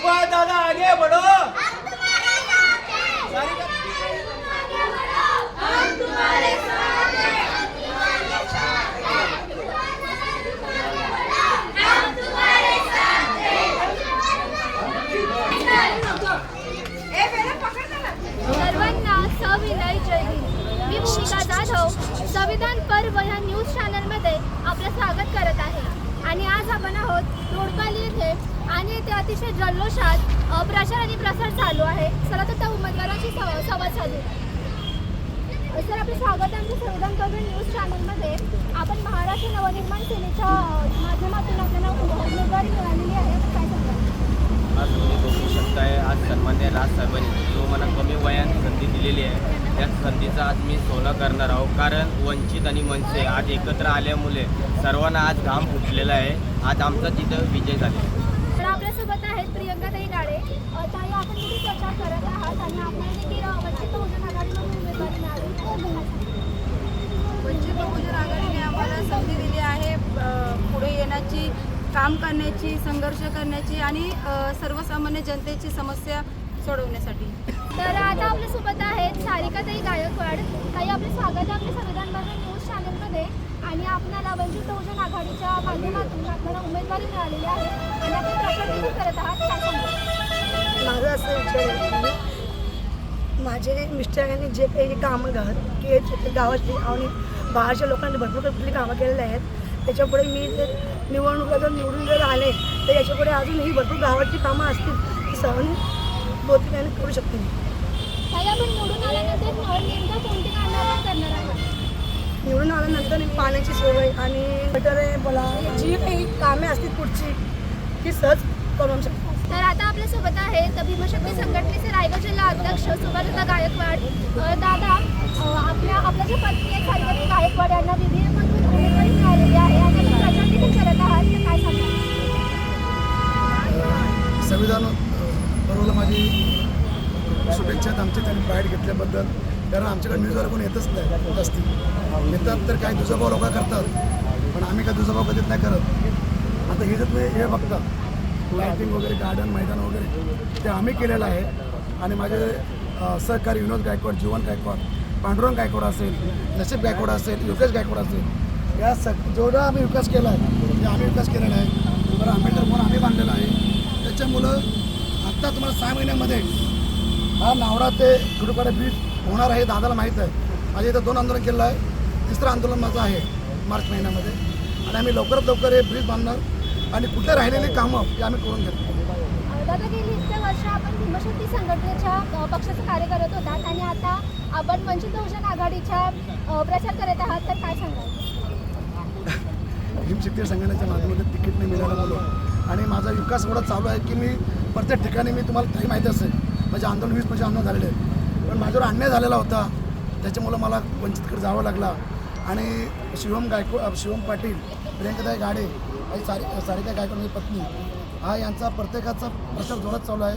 बाद दादा आगे बडो सर्वांना जय मी भूमिका जाधव. संविधान पर्व ह्या न्यूज चॅनलमध्ये आपलं स्वागत करत आहे. आणि आज आपण आहोत रोडपाली येथे. आणि येथे अतिशय जल्लोषात प्रचार आणि प्रसार चालू आहे. चला तर त्या उमेदवारांशी संवाद साधू सर आपलं स्वागत आहे आमच्या संविधान न्यूज चॅनलमध्ये. आपण महाराष्ट्र नवनिर्माण सेनेच्या माध्यमातून आपल्याला उमेदवारी मिळालेली आहे. काय आज तुम्ही बघू शकताय आज सन्मान्य राज साहेबांनी जो मला कमी वयात संधी दिलेली आहे त्या संधीचा आज मी सोनं करणार आहोत. कारण वंचित आणि मनसे आज एकत्र आल्यामुळे सर्वांना आज घाम फुटलेला आहे. आज आमचा तिथं विजय झाला आपल्यासोबत आहेत प्रियंकाताई गाडे अ, ताई आपण किती प्रचार करत आहात आणि आपल्याला देखील अ, वंचित बहुजन आघाडीमधून उमेदवारी मिळाली? वंचित बहुजन आघाडीने आम्हाला संधी दिली आहे. पुढे येण्याची काम करण्याची संघर्ष करण्याची आणि सर्वसामान्य जनतेची समस्या सोडवण्यासाठी. तर आता आपल्यासोबत आहेत सारिकाताई गायकवाड. ताई आपले स्वागत आहे आपल्या संविधान भवन न्यूज चॅनलमध्ये. आणि आपल्याला वंचित बहुजन आघाडीच्या माध्यमातून आपल्याला उमेदवारी मिळालेली आहे. आणि आपण प्रचार देखील करत आहात. माझं असं विचार आहे की माझे मिस्टरांनी जे काही कामं गावात की गावातली आणि बाहेरच्या लोकांनी भरपूर कुठली कामं केलेली आहेत. त्याच्यापुढे मी जर निवडणुका जर निवडून जर आले तर याच्यापुढे अजूनही भरपूर गावाची कामं असतील ती सहन बहुतेकाने करू शकते निवडून आल्यानंतर पाण्याची सोय आणि गटर बोला जी काही कामे असतील पुढची ती सहज करून शकतो. तर आता आपल्यासोबत आहेत भीमशक्ती संघटनेचे रायगड जिल्हा अध्यक्ष सुभाषदा गायकवाड. दादा आपल्या आपल्या ज्या पत्नी आहेत गायकवाड यांना विधेयकमधून काय संविधान बरोबर माझी शुभेच्छा आमच्या आमची. त्यांनी बाहेर घेतल्याबद्दल. कारण आमच्याकडे न्यूजवाले कोण येतच नाही जास्ती येतात तर काही दुजाभाव लोक करतात. पण आम्ही काय दुजाभाव कधीच नाही करत. आता हे जर तुम्ही हे बघता लायटिंग वगैरे गार्डन मैदान वगैरे ते आम्ही केलेलं आहे. आणि माझे सहकारी विनोद गायकवाड जीवन गायकवाड पांडुरंग गायकवाड असेल नसीब गायकवाड असेल युकेश गायकवाड असेल या सग जेवढा आम्ही विकास केला आहे म्हणजे आम्ही विकास केलेला आहे. बरं आंबेडकर म्हणून आम्ही बांधलेला आहे. त्याच्यामुळं आत्ता तुम्हाला सहा महिन्यामध्ये हा नावडा ते गुरुपाडा ब्रिज होणार आहे दादाला माहीत आहे. माझ्या इथं दोन आंदोलन केलेलं आहे. तिसरं आंदोलन माझं आहे मार्च महिन्यामध्ये. आणि आम्ही लवकरात लवकर हे ब्रिज बांधणार आणि कुठे राहिलेली कामं हे आम्ही करून घेतो दादा गेली इतक्या वर्ष आपण भीमशक्ती संघटनेच्या पक्षाचं कार्य करत होतात आणि आता आपण वंचित बहुजन आघाडीच्या प्रचार करत आहात तर काय सांगाल? भीमशक्ती संघटनेच्या माध्यमातून तिकीट नाही मिळाल्यामुळं आणि माझा विकास एवढा चालू आहे की मी प्रत्येक ठिकाणी मी तुम्हाला काही माहिती असेल. माझे आंदोलन वीस म्हणजे आंदोलन झालेले आहे पण माझ्यावर अन्याय झालेला होता. त्याच्यामुळं मला वंचितकडे जावं लागला. आणि शिवम गायको शिवम पाटील प्रियंकाताई गाडे आणि सारी सारिका गायकवाड माझी पत्नी हा यांचा प्रत्येकाचा प्रचार जोरात चालू आहे.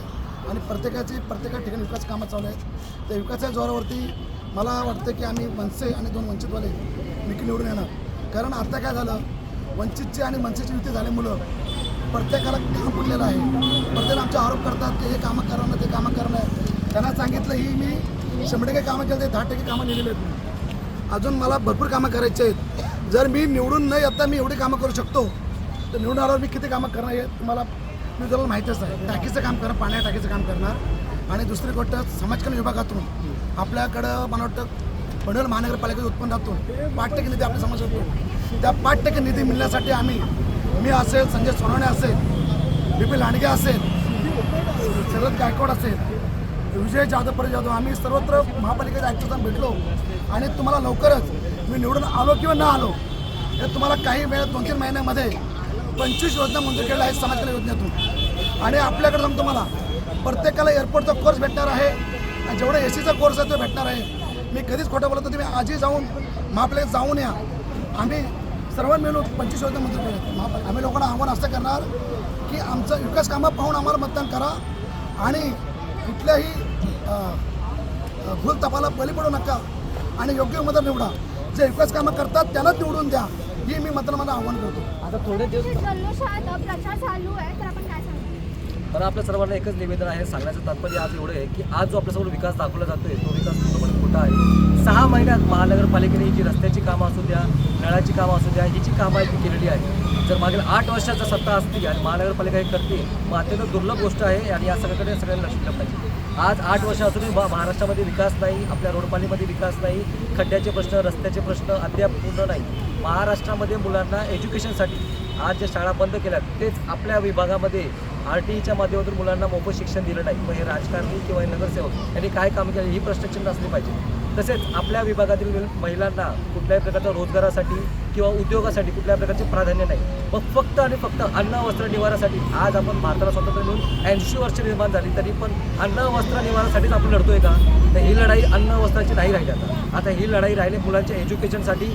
आणि प्रत्येकाची प्रत्येका ठिकाणी विकास कामं चालू आहेत. त्या विकासाच्या जोरावरती मला वाटतं की आम्ही मनसे आणि दोन वंचितवाले निकी निवडून येणार. कारण आता काय झालं? वंचितची आणि मनसेची युती झाल्यामुळं प्रत्येकाला काम पडलेलं आहे. प्रत्येक आमचे आरोप करतात की हे कामं करणं ते कामं करणं त्यांना सांगितलं ही मी शंभर टक्के कामं केलं ते दहा टक्के कामं लिहिलेली आहेत. अजून मला भरपूर कामं करायची आहेत. जर मी निवडून न येता मी एवढी कामं करू शकतो तर निवडून आल्यावर मी किती कामं करणार हे तुम्हाला मी तुम्हाला माहितीच आहे. टाकीचं काम करणार पाण्या टाकीचं काम करणार. आणि दुसरी गोष्ट समाजकल्याण विभागातून आपल्याकडं मला वाटतं पनवेल महानगरपालिकेच्या उत्पन्नातून पाठ टक्के निधी आपल्या समाज त्या पाच टक्के निधी मिळण्यासाठी आम्ही मी असेल संजय सोनवणे असेल बिपिन लांडगे असेल शरद गायकवाड असेल विजय जाधव पर जाधव आम्ही सर्वत्र महापालिकेच्या आयुक्तांना भेटलो. आणि तुम्हाला लवकरच मी निवडून आलो किंवा न आलो हे तुम्हाला काही वेळ दोन तीन महिन्यामध्ये पंचवीस योजना मंजूर केल्या आहेत समाजकल्याण योजनेतून. आणि आपल्याकडे जाऊन मला प्रत्येकाला एअरपोर्टचा कोर्स भेटणार आहे. आणि जेवढा ए सीचा कोर्स आहे तो भेटणार आहे. मी कधीच खोटं बोलतो तुम्ही आजही जाऊन महापालिकेत जाऊन या. आम्ही सर्वांनी मिळून पंचवीस केल्या महापालिका आम्ही लोकांना आव्हान असं करणार की आमचं विकास कामं पाहून आम्हाला मतदान करा आणि कुठल्याही भूल तपाला बली पडू नका आणि योग्य उमेदवार निवडा. जे विकास कामं करतात त्यांनाच निवडून द्या. ही मी मतदानाला आव्हान करतो. प्रचार चालू आहे. तर आपण काय सांगाल पण आपल्या सर्वांना एकच निवेदन आहे. सांगण्याचं तात्पर्य आज एवढं आहे की आज जो आपल्यासमोर विकास दाखवला जातोय तो विकास पूर्णपणे होत आहे. सहा महिन्यात महानगरपालिकेने जी रस्त्याची कामं असू द्या नळाची कामं असू द्या ही जी कामं आहेत ती केलेली आहे जर मागील आठ वर्षाचा सत्ता असती आणि महानगरपालिका हे करते मग अत्यंत दुर्लभ गोष्ट आहे आणि या सगळ्याकडे सगळ्यांना लक्ष दिलं पाहिजे. आज आठ वर्ष असूनही महाराष्ट्रामध्ये विकास नाही आपल्या रोडपाणीमध्ये विकास नाही खड्ड्याचे प्रश्न रस्त्याचे प्रश्न अद्याप पूर्ण नाही. महाराष्ट्रामध्ये मुलांना एज्युकेशनसाठी आज ज्या शाळा बंद केल्यात तेच आपल्या विभागामध्ये आर टी ईच्या माध्यमातून मुलांना मोफत शिक्षण दिलं नाही. मग हे राजकारणी किंवा नगरसेवक यांनी काय काम केलं? ही प्रश्नचिन्ह असली पाहिजे. तसेच आपल्या विभागातील महिलांना कुठल्याही प्रकारच्या रोजगारासाठी किंवा उद्योगासाठी कुठल्याही प्रकारचे प्राधान्य नाही. मग फक्त आणि फक्त अन्न वस्त्र निवारासाठी आज आपण भारताला स्वातंत्र्य मिळून ऐंशी वर्ष निर्माण झाली तरी पण अन्न वस्त्र निवारासाठीच आपण लढतोय का? तर ही लढाई अन्न वस्त्राची नाही राहिली आता. आता ही लढाई राहिली मुलांच्या एज्युकेशनसाठी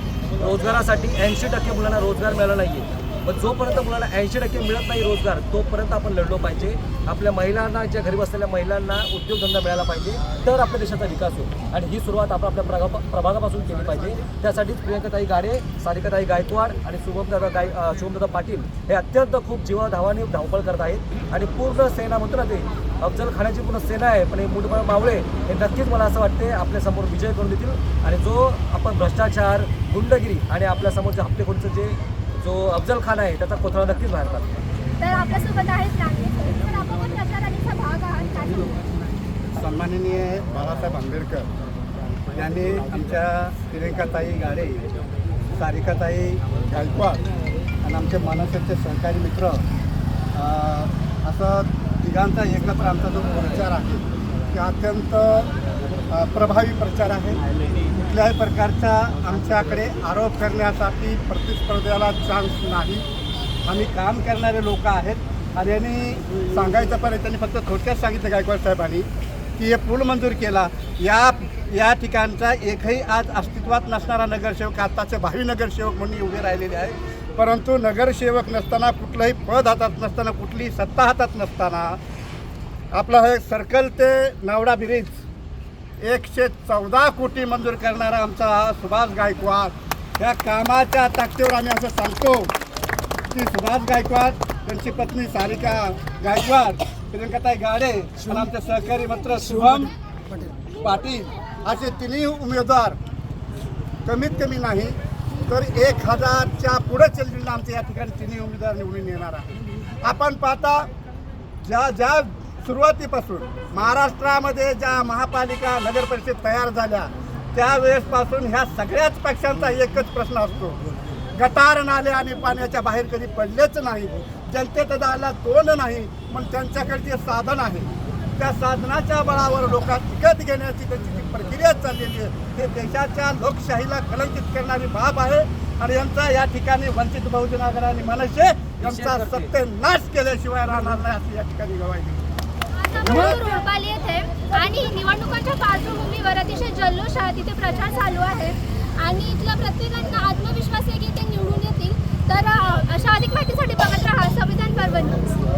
रोजगारासाठी. ऐंशी टक्के मुलांना रोजगार मिळाला नाही आहे पण जोपर्यंत मुलांना ऐंशी टक्के मिळत नाही रोजगार तोपर्यंत आपण लढलो पाहिजे. आपल्या महिलांना ज्या घरी बसलेल्या महिलांना उद्योगधंदा मिळाला पाहिजे तर आपल्या देशाचा विकास होईल. आणि ही सुरुवात आपण आपल्या प्रभा प्रभागापासून केली पाहिजे. त्यासाठीच प्रियंकाताई गाडे सारिकाताई गायकवाड आणि शुभमदादा गाय शुभमदादा पाटील हे अत्यंत खूप जीवाधावाने धावपळ करत आहेत. आणि पूर्ण सेना म्हणतो ना ते अफजल खानाची पूर्ण सेना आहे पण हे मुठबळ मावळे हे नक्कीच मला असं वाटते आपल्यासमोर विजय करून देतील. आणि जो आपण भ्रष्टाचार गुंडगिरी आणि आपल्यासमोरच्या हप्तेखोरीचं जे जो अफजल खान आहे त्याचा कोथळा नक्कीच बाहेर काढतो तर आपल्यासोबत आहेत नागरिक तर आपण पण प्रचार रॅलीचा भाग आहात काय सांगाल? सन्माननीय बाळासाहेब आंबेडकर यांनी आमच्या प्रियंकाताई गाडे सारिकाताई गायकवाड आणि आमचे मनसेचे सहकारी मित्र असं तिघांचा एकत्र आमचा जो प्रचार आहे ते अत्यंत प्रभावी प्रचार आहे कुठल्याही प्रकारचा आमच्याकडे आरोप करण्यासाठी प्रतिस्पर्ध्याला चान्स नाही. आम्ही काम करणारे लोक आहेत. आणि यांनी सांगायचं पण आहे, त्यांनी फक्त थोडक्यात सांगितलं गायकवाड साहेबांनी की हे पूल मंजूर केला. या या ठिकाणचा एकही आज अस्तित्वात नसणारा नगरसेवक आत्ताचे भावी नगरसेवक म्हणून उभे राहिलेले आहे परंतु नगरसेवक नसताना कुठलंही पद हातात नसताना कुठलीही सत्ता हातात नसताना आपलं हे सर्कल ते नावडा ब्रिज एकशे चौदा कोटी मंजूर करणारा आमचा सुभाष गायकवाड. या कामाच्या ताकदीवर आम्ही असं सांगतो की सुभाष गायकवाड त्यांची पत्नी सारिका गायकवाड प्रियंकाताई गाडे आणि आमचे सहकारी मित्र शुभम पाटील असे तिन्ही उमेदवार कमीत कमी नाही तर एक हजारच्या पुढे चललेलं आमच्या या ठिकाणी तिन्ही उमेदवार निवडून येणार आहे आपण पाहता ज्या ज्या सुरुवातीपासून महाराष्ट्रामध्ये ज्या महापालिका नगर परिषद तयार झाल्या त्यावेळेसपासून ह्या सगळ्याच पक्षांचा एकच प्रश्न असतो. गटार नाले आणि पाण्याच्या बाहेर कधी पडलेच नाही जनतेत जायला तोंड नाही पण त्यांच्याकडे जे साधन आहे त्या साधनाच्या बळावर लोकात विकत घेण्याची त्यांची जी प्रक्रिया चाललेली आहे ते देशाच्या लोकशाहीला कलंकित करणारी बाब आहे आणि यांचा या ठिकाणी वंचित बहुजन आघाडी आणि मनसे यांचा सत्तेनाश केल्याशिवाय राहणार नाही अशी या ठिकाणी गवाही रोडपाली येथे आणि निवडणुकांच्या पार्श्वभूमीवर अतिशय जल्लोष आहे. तिथे प्रचार चालू आहे. आणि इथल्या प्रत्येकांना आत्मविश्वास आहे की ते निवडून येतील. तर अशा अधिक माहितीसाठी बघत राहा. संविधान पर्व न्यूज